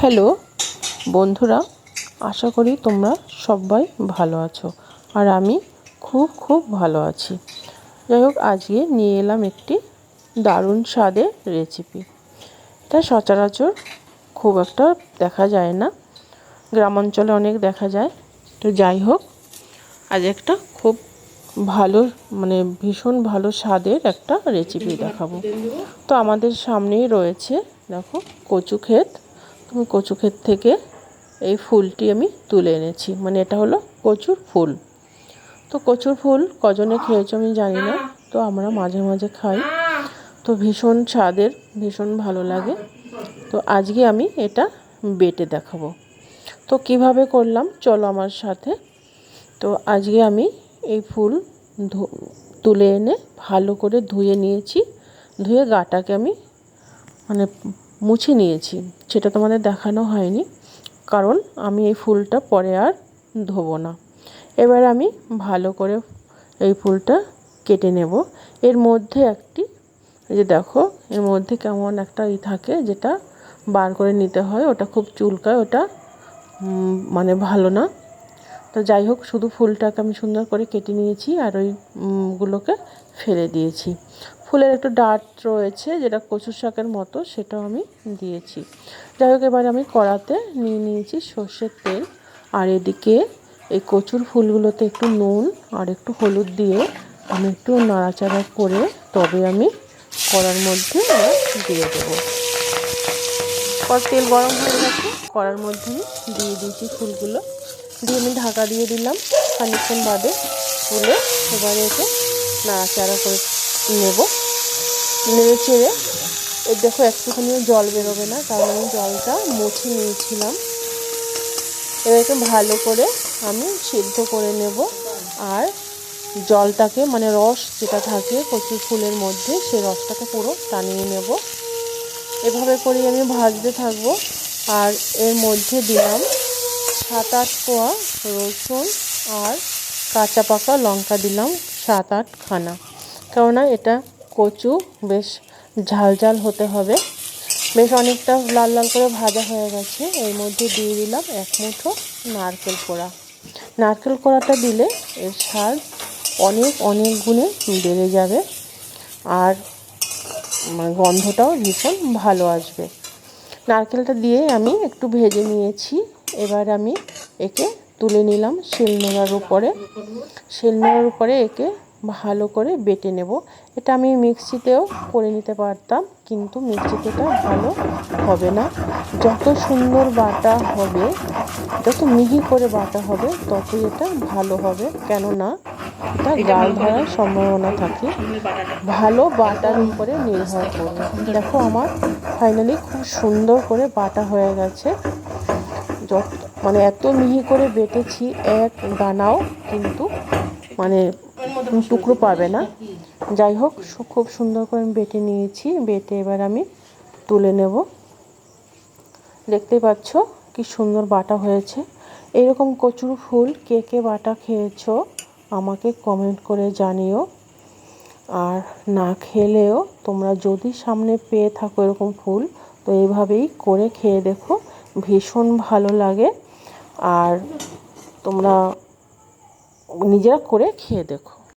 Hello বন্ধুরা, আশা করি তোমরা সবাই ভালো আছো আর আমি খুব খুব ভালো আছি। যাই হোক, আজকে নিয়ে এলাম একটি দারুণ স্বাদের রেসিপি এটা সচরাচর খুব একটা দেখা যায় না গ্রাম অঞ্চলে অনেক দেখা যায়। তো যাই হোক, আজ একটা খুব ভালো মানে ভীষণ ভালো স্বাদের একটা রেসিপি দেখাবো। তো আমাদের সামনেই রয়েছে, দেখো, কচু ক্ষেত। আমি কচু ক্ষেত থেকে এই ফুলটি আমি তুলে এনেছি। মানে এটা হলো কচুর ফুল। তো কচুর ফুল কজনে খেয়েছো আমি জানি না, তো আমরা মাঝে মাঝে খাই। তো ভীষণ স্বাদের, ভীষণ ভালো লাগে। তো আজকে আমি এটা বেটে দেখাবো। তো কীভাবে করলাম, চলো আমার সাথে। তো আজকে আমি এই ফুল তুলে এনে ভালো করে ধুয়ে নিয়েছি। ধুয়ে গাটাকে আমি মানে মুছে নিয়েছি। সেটা তোমাদের দেখানো হয়নি। কারণ আমি এই ফুলটা পরে আর ধোবো না। এবার আমি ভালো করে এই ফুলটা কেটে নেব। এর মধ্যে একটি যে দেখো, এর মধ্যে কেমন একটা ই থাকে যেটা বার করে নিতে হয়। ওটা খুব চুলকায়, ওটা মানে ভালো না। তো যাই হোক, শুধু ফুলটাকে আমি সুন্দর করে কেটে নিয়েছি আর ওইগুলোকে ফেলে দিয়েছি। ফুলের একটু ডাট রয়েছে যেটা কচু শাকের মতো, সেটাও আমি দিয়েছি। যাই হোক, এবার আমি কড়াতে নিয়ে নিয়েছি সর্ষের তেল, আর এদিকে এই কচুর ফুলগুলোতে একটু নুন আর একটু হলুদ দিয়ে আমি একটু নাড়াচাড়া করে তবে আমি কড়ার মধ্যে দিয়ে দেবো। তেল গরম হয়ে গেছে, কড়ার মধ্যে দিয়ে দিয়েছি ফুলগুলো। দিয়ে আমি ঢাকা দিয়ে দিলাম খানিক্ষণ বাদে তুলে এবারে একে নাড়াচাড়া করে নেব। নেড়ে চেড়ে এর দেখো একটুখানিও জল বেরোবে না, কারণ আমি জলটা মুছে নিয়েছিলাম। এবারকে ভালো করে আমি সিদ্ধ করে নেব, আর জলটাকে মানে রস যেটা থাকে কচু ফুলের মধ্যে সেই রসটাকে পুরো টানিয়ে নেব। এভাবে করেই আমি ভাজতে থাকব, আর এর মধ্যে দিলাম সাত আট কোয়া রসুন আর কাঁচা পাকা লঙ্কা দিলাম সাত আট খানা। কেননা এটা কচু, বেশ ঝাল ঝাল হতে হবে। বেশ অনেকটা লাল লাল করে ভাজা হয়ে গেছে। এর মধ্যে দিয়ে দিলাম এক মুঠো নারকেল কোড়া। নারকেল কোড়াটা দিলে এর স্বাদ অনেক অনেক গুণে বেড়ে যাবে আর মানে গন্ধটাও ভীষণ ভালো আসবে। নারকেলটা দিয়ে আমি একটু ভেজে নিয়েছি। এবার আমি একে তুলে নিলাম শিলনোড়ার উপরে। শিলনোড়ার উপরে একে ভালো করে বেটে নেব। এটা আমি মিক্সিতেও করে নিতে পারতাম কিন্তু মিক্সিতে এটা ভালো হবে না। যত সুন্দর বাটা হবে যত মিহি করে বাটা হবে ততই এটা ভালো হবে। কেননা এটা গাল ধরার সম্ভাবনা থাকে। ভালো বাটার উপরে নির্ভর করবে। দেখো আমার ফাইনালি খুব সুন্দর করে বাটা হয়ে গেছে। যত মানে এত মিহি করে বেটেছি এক দানাও কিন্তু মানে টুকরো পাবে না। যাই হোক খুব সুন্দর করে আমি বেটে নিয়েছি। বেটে এবার আমি তুলে নেব। দেখতেই পাচ্ছ কি সুন্দর বাটা হয়েছে। এরকম কচুর ফুল কে কে বাটা খেয়েছো আমাকে কমেন্ট করে জানিও। আর না খেলেও তোমরা যদি সামনে পেয়ে থাকো এরকম ফুল তো এইভাবেই করে খেয়ে দেখো। ভীষণ ভালো লাগে। আর তোমরা নিজেরা করে খেয়ে দেখো।